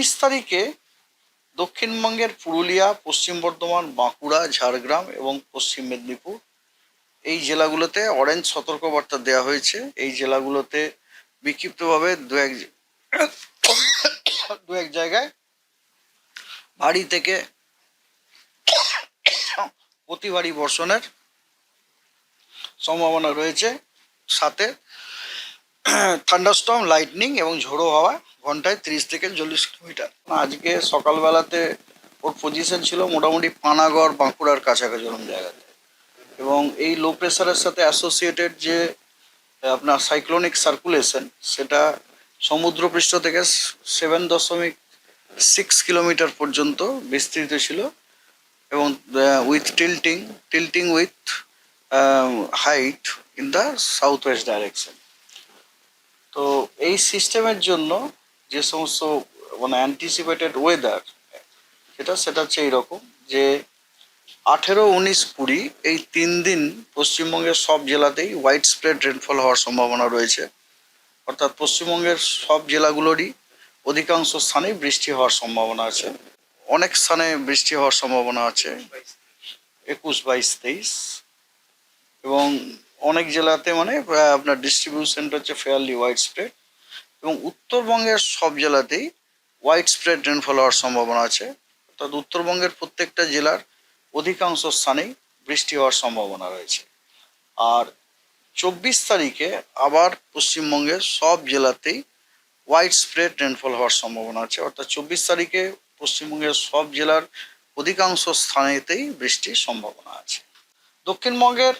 উনিশ তারিখে দক্ষিণবঙ্গের পুরুলিয়া, পশ্চিম বর্ধমান, বাঁকুড়া, ঝাড়গ্রাম এবং পশ্চিম মেদিনীপুর এই জেলাগুলোতে অরেঞ্জ সতর্কবার্তা দেওয়া হয়েছে। এই জেলাগুলোতে বিক্ষিপ্তভাবে দু এক দু এক জায়গায় ভারী থেকে অতি ভারী বর্ষণের সম্ভাবনা রয়েছে। সাথে থান্ডারস্টর্ম লাইটনিং এবং ঝোড়ো হাওয়া ঘন্টায় তিরিশ থেকে চল্লিশ কিলোমিটার। আজকে সকালবেলাতে ওর পজিশন ছিল মোটামুটি পানাগড়, বাঁকুড়ার কাছাকাছি ওরকম জায়গাতে। এবং এই লো প্রেশারের সাথে অ্যাসোসিয়েটেড যে আপনার সাইক্লোনিক সার্কুলেশন সেটা সমুদ্রপৃষ্ঠ থেকে সেভেন দশমিক সিক্স কিলোমিটার পর্যন্ত বিস্তৃত ছিল। এবং with tilting tilting with height in the south west direction তো এই সিস্টেমের জন্য যে সমস্ত মানে অ্যান্টিসিপেটেড ওয়েদার সেটা সেটা হচ্ছে এইরকম যে আঠেরো, উনিশ, কুড়ি, এই তিন দিন পশ্চিমবঙ্গের সব জেলাতেই হোয়াইট স্প্রেড রেনফল হওয়ার সম্ভাবনা রয়েছে। অর্থাৎ পশ্চিমবঙ্গের সব জেলাগুলোরই অধিকাংশ স্থানেই বৃষ্টি হওয়ার সম্ভাবনা আছে। অনেক স্থানে বৃষ্টি হওয়ার সম্ভাবনা আছে। একুশ, বাইশ, তেইশ। এবং অনেক জেলাতে মানে আপনার ডিস্ট্রিবিউশনটা হচ্ছে ফেয়ারলি হোয়াইট স্প্রেড এবং উত্তরবঙ্গের সব জেলাতেই হোয়াইট স্প্রেড রেনফল হওয়ার সম্ভাবনা আছে। অর্থাৎ উত্তরবঙ্গের প্রত্যেকটা জেলার অধিকাংশ স্থানেই বৃষ্টি হওয়ার সম্ভাবনা রয়েছে। আর চব্বিশ তারিখে আবার পশ্চিমবঙ্গের সব জেলাতেই হোয়াইট স্প্রেড রেনফল হওয়ার সম্ভাবনা আছে। অর্থাৎ চব্বিশ তারিখে পশ্চিমবঙ্গের সব জেলার অধিকাংশ স্থানেতেই বৃষ্টির সম্ভাবনা আছে। দক্ষিণবঙ্গের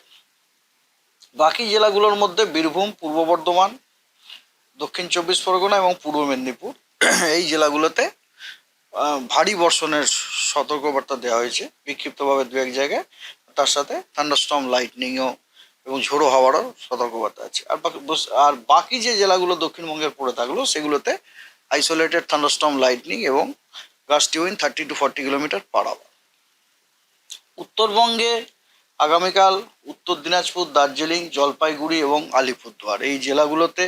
বাকি জেলাগুলোর মধ্যে বীরভূম, পূর্ব বর্ধমান দক্ষিণ চব্বিশ পরগনা এবং পূর্ব মেদিনীপুর। এই জেলাগুলোতে ভারী বর্ষণের সতর্কবার্তা দেওয়া হয়েছে বিক্ষিপ্তভাবে দু এক জায়গায়। তার সাথে থান্ডারস্টর্ম লাইটনিংও এবং ঝোড়ো হাওয়ারও সতর্কবার্তা আছে। আর বাকি আর বাকি যে জেলাগুলো দক্ষিণবঙ্গের পড়ে থাকল, সেগুলোতে আইসোলেটেড থান্ডারস্টর্ম লাইটনিং এবং gusty wind thirty to forty kilometre per hour উত্তরবঙ্গে আগামীকাল উত্তর দিনাজপুর, দার্জিলিং, জলপাইগুড়ি এবং আলিপুরদুয়ার। এই জেলাগুলোতে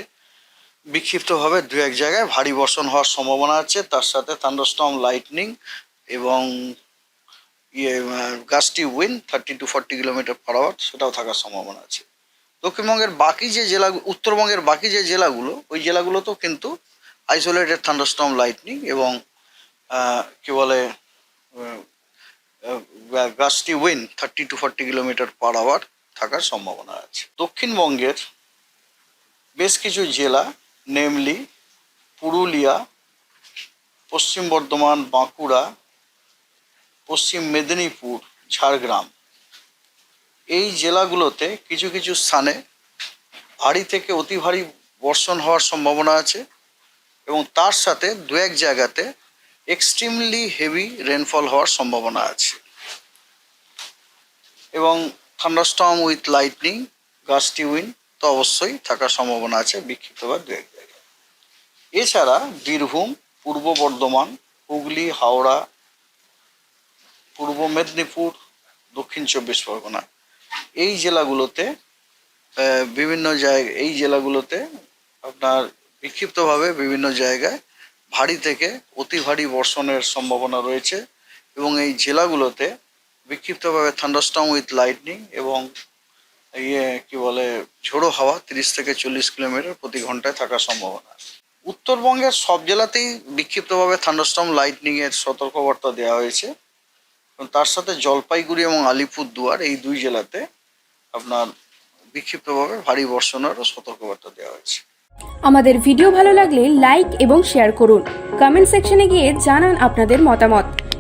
বিক্ষিপ্তভাবে দু এক জায়গায় ভারী বর্ষণ হওয়ার সম্ভাবনা আছে। তার সাথে থান্ডারস্টর্ম লাইটনিং এবং ইয়ে গাছটি wind thirty to forty kilometre per hour সেটাও থাকার সম্ভাবনা আছে। দক্ষিণবঙ্গের বাকি যে জেলা, উত্তরবঙ্গের বাকি যে জেলাগুলো, ওই জেলাগুলোতেও কিন্তু আইসোলেটেড থান্ডারস্টর্ম লাইটনিং এবং কী বলে গাছটি wind thirty to forty kilometre per hour থাকার সম্ভাবনা আছে। দক্ষিণবঙ্গের বেশ কিছু জেলা নেমলি পুরুলিয়া পশ্চিম বর্ধমান বাঁকুড়া পশ্চিম মেদিনীপুর ঝাড়গ্রাম এই জেলাগুলোতে কিছু কিছু স্থানে ভারী থেকে অতি ভারী বর্ষণ হওয়ার সম্ভাবনা আছে এবং তার সাথে দু এক জায়গাতে এক্সট্রিমলি হেভি রেনফল হওয়ার সম্ভাবনা আছে। এবং thunderstorm with lightning gusty wind তো অবশ্যই থাকার সম্ভাবনা আছে বিক্ষিপ্তভাবে দু এক জায়গায়। এছাড়া বীরভূম, পূর্ব বর্ধমান, হুগলি, হাওড়া, পূর্ব মেদিনীপুর, দক্ষিণ চব্বিশ পরগনা, এই জেলাগুলোতে বিভিন্ন জায়গায় এই জেলাগুলোতে আপনার বিক্ষিপ্তভাবে বিভিন্ন জায়গায় ভারী থেকে অতি ভারী বর্ষণের সম্ভাবনা রয়েছে এবং এই জেলাগুলোতে বিক্ষিপ্তভাবে থান্ডারস্টর্ম উইথ লাইটনিং এবং ইয়ে কি বলে, ঝোড়ো হাওয়া তিরিশ থেকে চল্লিশ কিলোমিটার প্রতি ঘন্টায় থাকার সম্ভাবনা উত্তরবঙ্গের সব জেলাতেই বিক্ষিপ্তভাবে থান্ডারস্টর্ম লাইটনিং এর সতর্কবার্তা দেওয়া হয়েছে। এবং তার সাথে জলপাইগুড়ি এবং আলিপুরদুয়ার এই দুই জেলাতে আপনার বিক্ষিপ্তভাবে ভারী বর্ষণেরও সতর্কবার্তা দেওয়া হয়েছে। আমাদের ভিডিও ভালো লাগলে লাইক এবং শেয়ার করুন। কমেন্ট সেকশনে গিয়ে জানান আপনাদের মতামত।